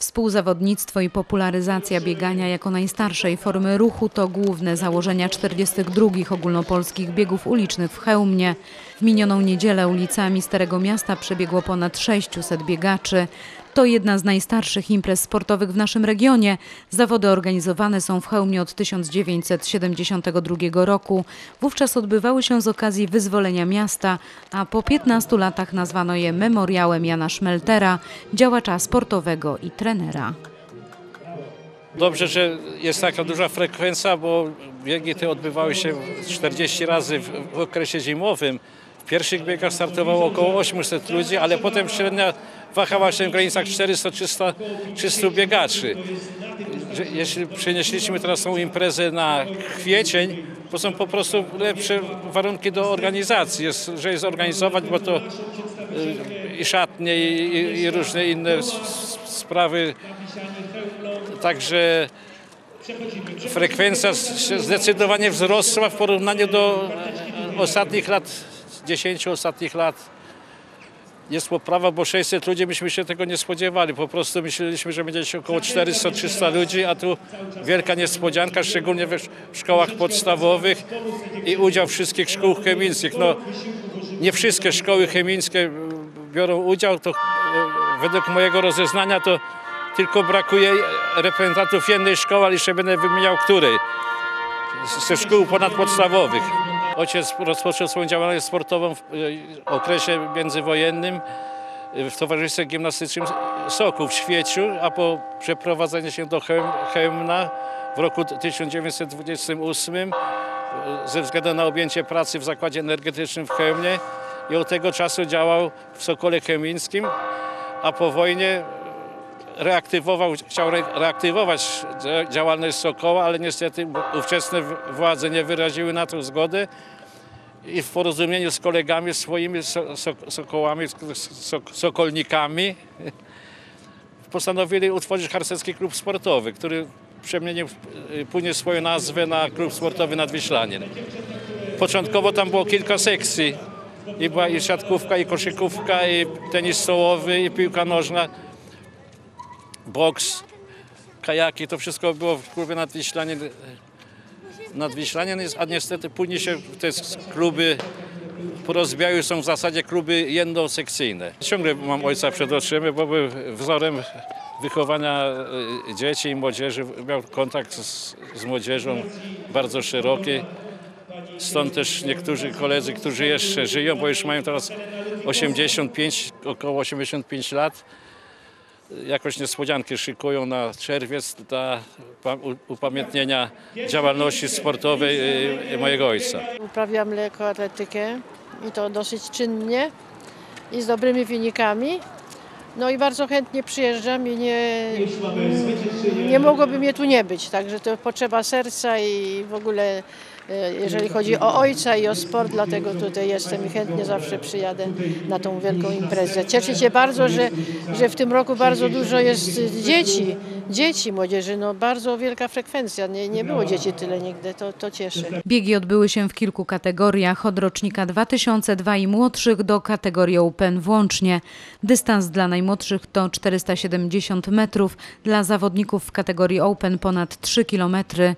Współzawodnictwo i popularyzacja biegania jako najstarszej formy ruchu to główne założenia 42 ogólnopolskich biegów ulicznych w Chełmie. W minioną niedzielę ulicami Starego Miasta przebiegło ponad 600 biegaczy. To jedna z najstarszych imprez sportowych w naszym regionie. Zawody organizowane są w Chełmie od 1972 roku. Wówczas odbywały się z okazji wyzwolenia miasta, a po 15 latach nazwano je Memoriałem Jana Szmeltera, działacza sportowego i trenera. Dobrze, że jest taka duża frekwencja, bo biegi te odbywały się 40 razy w, okresie zimowym. W pierwszych biegach startowało około 800 ludzi, ale potem średnia wahała się w granicach 400-300 300 biegaczy. Jeśli przenieśliśmy teraz tą imprezę na kwiecień, to są po prostu lepsze warunki do organizacji, jest, że jest organizować, bo to y, i szatnie, i, i, różne inne sprawy. Także frekwencja zdecydowanie wzrosła w porównaniu do e, ostatnich lat, 10 ostatnich lat. Jest poprawa, bo 600 ludzi myśmy się tego nie spodziewali. Po prostu myśleliśmy, że będzie około 400-300 ludzi, a tu wielka niespodzianka, szczególnie w szkołach podstawowych i udział wszystkich szkół chemickich. No, nie wszystkie szkoły chemiczne biorą udział, to e, według mojego rozeznania to tylko brakuje reprezentantów jednej szkoły, ale jeszcze będę wymieniał której. Ze szkół ponadpodstawowych. Ojciec rozpoczął swoją działalność sportową w e, okresie międzywojennym e, w Towarzystwie Gimnastycznym Soku w Świeciu, a po przeprowadzeniu się do Chełm- Chełmna w roku 1928 e, ze względu na objęcie pracy w zakładzie energetycznym w Chełmie i od tego czasu działał w Sokole Chemińskim, a po wojnie reaktywował, chciał re- reaktywować dzia- działalność Sokoła, ale niestety ówczesne władze nie wyraziły na to zgody i w porozumieniu z kolegami swoimi so, so, Sokołami, so, Sokolnikami postanowili utworzyć harcerski klub sportowy, który przemienił y, później swoją nazwę na klub sportowy Nadwiślanin. Początkowo tam było kilka sekcji. I była i siatkówka, i koszykówka, i tenis stołowy, i piłka nożna boks, kajaki, to wszystko było w klubie. Nadwiślanin jest, a niestety później się te kluby porozbijały, są w zasadzie kluby jednosekcyjne. Ciągle mam ojca przed oczyma, bo był wzorem wychowania e, dzieci i młodzieży. Miał kontakt z, z młodzieżą bardzo szeroki. Stąd też niektórzy koledzy, którzy jeszcze żyją, bo już mają teraz 85, około 85 lat, jakoś niespodzianki szykują na czerwiec dla upamiętnienia działalności sportowej y, mojego ojca. Uprawiam lekkoatletykę i to dosyć czynnie i z dobrymi wynikami. No i bardzo chętnie przyjeżdżam i nie, nie mogłoby mnie tu nie być. Także to potrzeba serca i w ogóle jeżeli chodzi o ojca i o sport, dlatego tutaj jestem i chętnie zawsze przyjadę na tą wielką imprezę. Cieszę się bardzo, że, że w tym roku bardzo dużo jest dzieci, dzieci, młodzieży. No bardzo wielka frekwencja. Nie, nie było dzieci tyle nigdy, to, to cieszy. Biegi odbyły się w kilku kategoriach, od rocznika 2002 i młodszych do kategorii Open włącznie. Dystans dla najmłodszych to 470 metrów, dla zawodników w kategorii Open ponad 3 kilometry.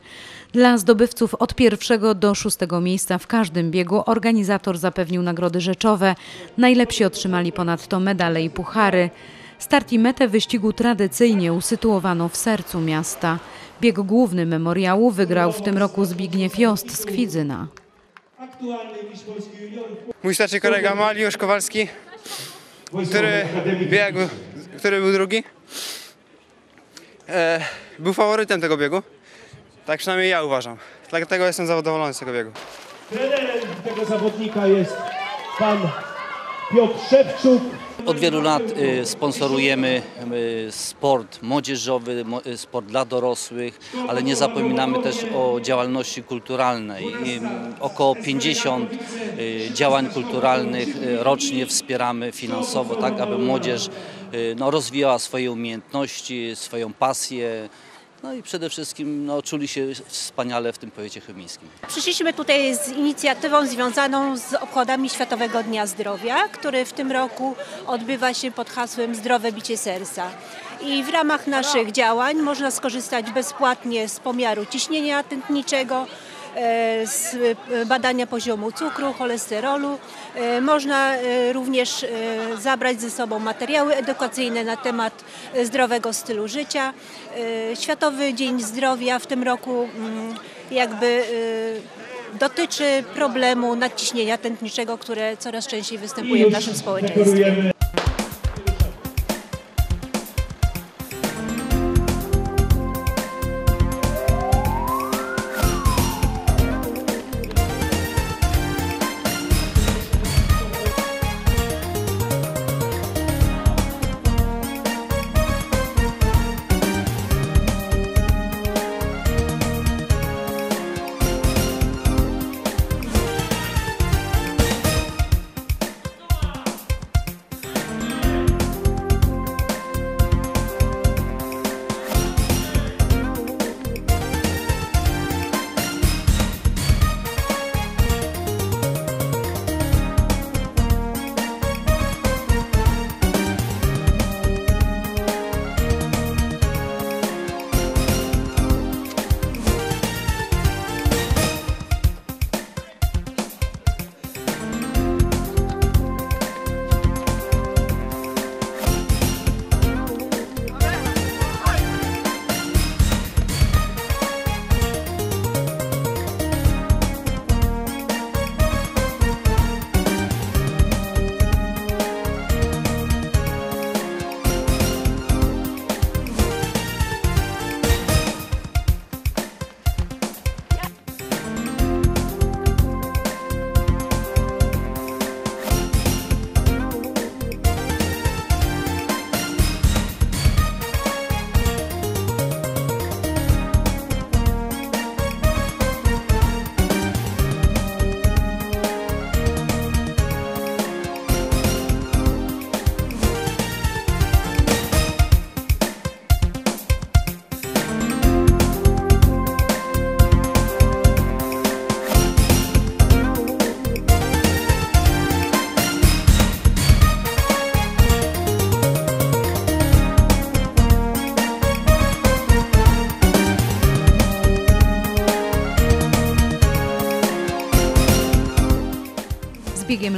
Dla zdobywców od pierwszego do szóstego miejsca w każdym biegu organizator zapewnił nagrody rzeczowe. Najlepsi otrzymali ponadto medale i puchary. Start i metę wyścigu tradycyjnie usytuowano w sercu miasta. Bieg główny memoriału wygrał w tym roku Zbigniew Jost z Kwidzyna. Mój starszy kolega Mariusz Kowalski, który biegł, który był drugi, e, był faworytem tego biegu. Tak przynajmniej ja uważam. Dlatego jestem zadowolony z tego biegu. Trenerem tego zawodnika jest pan Piotr Szewczuk. Od wielu lat y, sponsorujemy y, sport młodzieżowy, y, sport dla dorosłych, ale nie zapominamy też o działalności kulturalnej. Mm, Około 50 y, działań kulturalnych rocznie wspieramy finansowo, tak aby młodzież no, rozwijała swoje umiejętności, swoją pasję. No i przede wszystkim no, czuli się wspaniale w tym powiecie chełmińskim. Przyszliśmy tutaj z inicjatywą związaną z obchodami Światowego Dnia Zdrowia, który w tym roku odbywa się pod hasłem Zdrowe bicie serca. I w ramach naszych działań można skorzystać bezpłatnie z pomiaru ciśnienia tętniczego, z e, badania poziomu cukru, cholesterolu. E, Można e, również e, zabrać ze sobą materiały edukacyjne na temat e, zdrowego stylu życia. E, Światowy Dzień Zdrowia w tym roku mm, jakby e, dotyczy problemu nadciśnienia tętniczego, które coraz częściej występuje w naszym społeczeństwie.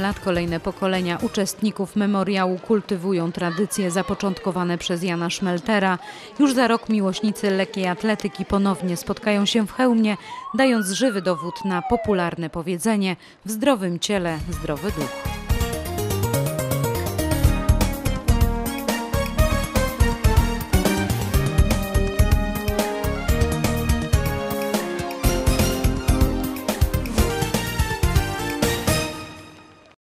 Lat kolejne pokolenia uczestników memoriału kultywują tradycje zapoczątkowane przez Jana Szmeltera. Już za rok miłośnicy lekkiej atletyki ponownie spotkają się w Chełmie, dając żywy dowód na popularne powiedzenie w zdrowym ciele zdrowy duch.